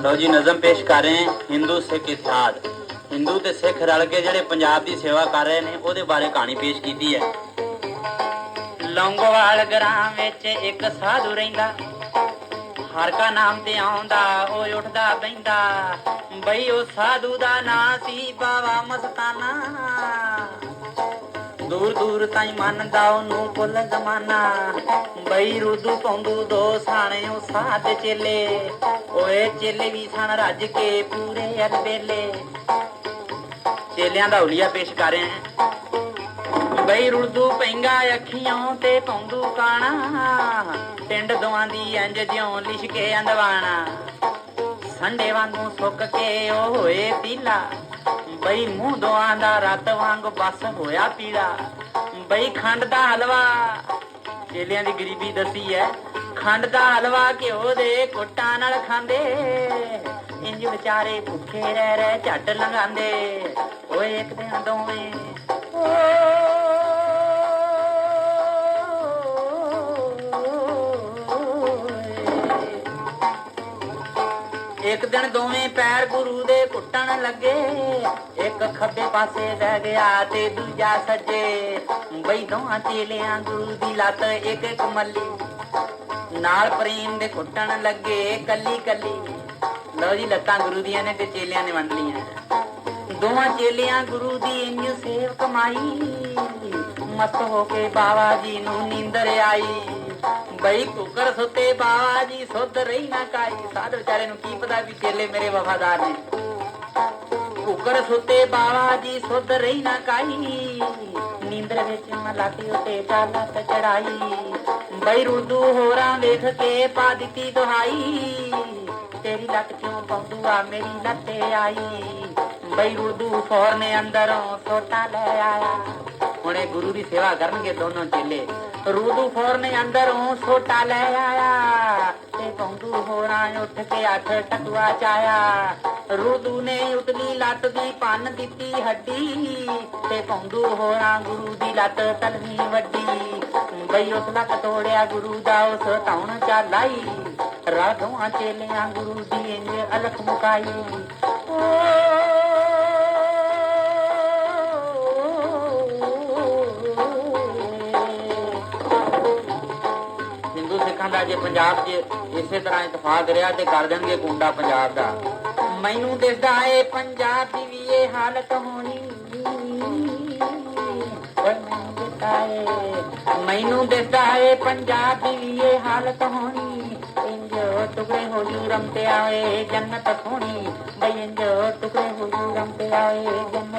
ਲਓ ਜੀ, ਨਜ਼ਮ ਪੇਸ਼ ਕਰ ਰਹੇ ਹਾਂ, ਹਿੰਦੂ, ਸਿੱਖ, ਇਤਿਹਾਸ। ਹਿੰਦੂ ਤੇ ਸਿੱਖ ਰਲ ਕੇ ਜਿਹੜੇ ਪੰਜਾਬ ਦੀ ਸੇਵਾ ਕਰ ਰਹੇ ਨੇ, ਉਹਦੇ ਬਾਰੇ ਕਹਾਣੀ ਪੇਸ਼ ਕੀਤੀ ਹੈ। ਲੌਂਗੋਵਾਲ ਗ੍ਰਾਮ ਵਿੱਚ ਇੱਕ ਸਾਧੂ ਰਹਿੰਦਾ। ਹਰ ਕਾ ਨਾਮ ਤੇ ਆਉਂਦਾ, ਉਹ ਉੱਠਦਾ ਬੈਂਦਾ ਬਈ ਉਹ ਸਾਧੂ ਦਾ ਨਾਂ ਸੀ, ਬਾਵਾ ਮਸਤਾਨਾ। ਦੂਰ ਦੂਰ ਤਾਈ ਮੰਨਦਾ ਉਹਨੂੰ ਕੁੱਲ ਜ਼ਮਾਨਾ। ਬਈ ਰੁਦੂ ਪੌਂਦੂ ਦੋ ਸਾਣੇ ਉਹ ਸਾਧ ਚੇਲੇ। ਓਏ ਚੇਲੇ ਵੀ ਸਣ ਰੱਜ ਕੇ ਪੂਰੇ ਅਲਬੇਲੇ ਚੇਲਿਆਂ ਦਾ ਹੁਲੀਆ ਪੇਸ਼ ਕਰ ਰਹੇ ਹਾਂ। ਬਈ ਰੁਦੂ ਪੈਂਗਾ ਅੱਖੀਆਂ ਤੇ ਪੌਂਦੂ ਕਾਣਾ। ਪਿੰਡ ਦੋਆਂ ਦੀ ਇੰਜ ਜਿਉਂ ਲਿਸ਼ਕੇ ਅੰਦਵਾਣਾ। ਸੰਡੇ ਵਾਂਗੂ ਸੁੱਕ ਕੇ ਉਹ ਹੋਏ ਪੀਲਾ। ਬਈ ਮੂੰਹ ਦੋਆਂ ਦਾ ਰਤ ਵਾਂਗ ਬਸ ਹੋਇਆ ਪੀਲਾ। ਬਈ ਖੰਡ ਦਾ ਹਲਵਾ, ਚੇਲਿਆਂ ਦੀ ਗਰੀਬੀ ਦੱਸੀ ਐ। ਖੰਡ ਦਾ ਹਲਵਾ ਘਿਓ ਦੇ ਕੋਟਾਂ ਨਾਲ ਖਾਂਦੇ। ਇੰਜ ਵਿਚਾਰੇ ਭੁੱਖੇ ਰਹਿ ਰਹਿ ਝੱਟ ਲੰਘਾਂਦੇ। ਓਏ ਇੱਕ ਦਿਨ ਦੋਵੇਂ। ਇੱਕ ਦਿਨ ਦੋਵੇਂ ਪੈਰ ਗੁਰੂ ਦੇ ਘੁੱਟਣ ਲੱਗੇ। ਇੱਕ ਖੱਬੇ ਪਾਸੇ ਬਹਿ ਗਿਆ ਤੇ ਦੂਜਾ ਸੱਜੇ। ਬਈ ਦੋਹਾਂ ਚੇਲਿਆਂ ਗੁਰੂ ਦੀ ਲੱਤ ਇੱਕ ਇੱਕ ਮੱਲੀ। ਨਾਲ ਪ੍ਰੇਮ ਦੇ ਕੁੱਟਣ ਲੱਗੇ ਕੱਲੀ ਕੱਲੀ। ਲਓ ਜੀ, ਲੱਤਾਂ ਗੁਰੂ ਦੀਆਂ ਨੇ ਤੇ ਚੇਲਿਆਂ ਨੇ ਵੰਡ ਲੀਆਂ ਦੋਵਾਂ ਚੇਲਿਆਂ ਗੁਰੂ ਦੀ ਇੰਜ ਸੇਵ ਕਮਾਈ। ਮਸਤ ਹੋ ਕੇ ਬਾਬਾ ਜੀ ਨੂੰ ਨੀਂਦਰ ਆਈ। ਬਈ ਕੁਕਰ ਸੁੱਤੇ ਬਾਬਾ ਜੀ, ਸੁੱਧ ਰਹੀ ਨਾ ਕਾਈ ਸਾਧ ਵਿਚਾਰੇ ਨੂੰ ਕੀ ਪਤਾ ਵੀ ਚੇਲੇ ਮੇਰੇ ਵਫਾਦਾਰ ਨੇ। ਕੁਕਰ ਸੁੱਤੇ ਬਾਬਾ ਜੀ, ਸੁੱਧ ਰਹੀ ਨਾ ਕਾਈ ਨੀਂਦਰ ਵਿੱਚ ਮਲਾਟੀ ਉਤੇ ਚਾਲਤ ਚੜਾਈ ਬਈ ਰੁਦੂ ਹੋਰਾਂ ਵੇਖ ਕੇ ਪਾ ਦਿੱਤੀ ਦੁਹਾਈ। ਤੇਰੀ ਲੱਤ ਕਿਉਂ ਪੌਂਦੂ ਮੇਰੀ ਲੱਤੇ ਆਈ। ਬਈ ਰੁਦੂ ਫੌਰ ਨੇ ਅੰਦਰੋਂ ਸੋਟਾ ਲੈ ਆਇਆ। ਹੁਣੇ ਗੁਰੂ ਦੀ ਸੇਵਾ ਕਰਨਗੇ ਦੋਨੋਂ ਚੇਲੇ। ਰੂਦੂ ਫੌਰ ਨੇ ਅੰਦਰੋਂ ਸੋਟਾ ਲੈ ਆਇਆ। ਤੇ ਪੌਂਦੂ ਹੋਰਾਂ ਉੱਠ ਕੇ ਅੱਠ ਟਕਵਾ ਚਾਇਆ। ਰੂਦੂ ਨੇ ਉਤਲੀ ਲੱਤ ਦੀ ਪੰਨ ਦਿੱਤੀ ਹੱਡੀ। ਤੇ ਪੌਂਦੂ ਹੋਰਾਂ ਗੁਰੂ ਦੀ ਲੱਤ ਤਲਵੀ ਵੱਡੀ। ਬਈ ਉਸ ਲੱਕ ਤੋੜਿਆ ਗੁਰੂ ਦਾ ਉਸ ਧੌਣ ਚਾਲਾਈ। ਰਾਧੋਂ ਚੇਲਿਆਂ ਗੁਰੂ ਦੀ ਇੰਜ ਅਲਖ ਮੁਕਾਈ। ਦਾ ਜੇ ਪੰਜਾਬ 'ਚ ਇਸੇ ਤਰ੍ਹਾਂ ਇਤਫਾਕ ਰਿਹਾ ਤੇ ਕਰ ਦੇਣਗੇ ਗੁੰਡਾ ਪੰਜਾਬ ਦਾ। ਮੈਨੂੰ ਦਿਸਦਾ ਏ ਪੰਜਾਬ ਦੀ ਵੀ ਇਹ ਹਾਲਤ ਹੋਣੀ। ਮੈਨੂੰ ਦਿਸਦਾ ਏ ਪੰਜਾਬ ਦੀ ਵੀ ਇਹ ਹਾਲਤ ਹੋਣੀ। ਇੰਜ ਟੁਕੜੇ ਹੋ ਜੂ ਰਮ ਤੇ ਆਏ ਜੰਨਤ ਸੋਹਣੀ। ਬਈ ਇੰਜ ਟੁਕੜੇ ਹੋ ਜੂ ਰਮ ਤੇ ਆਏ ਜੰਨਤ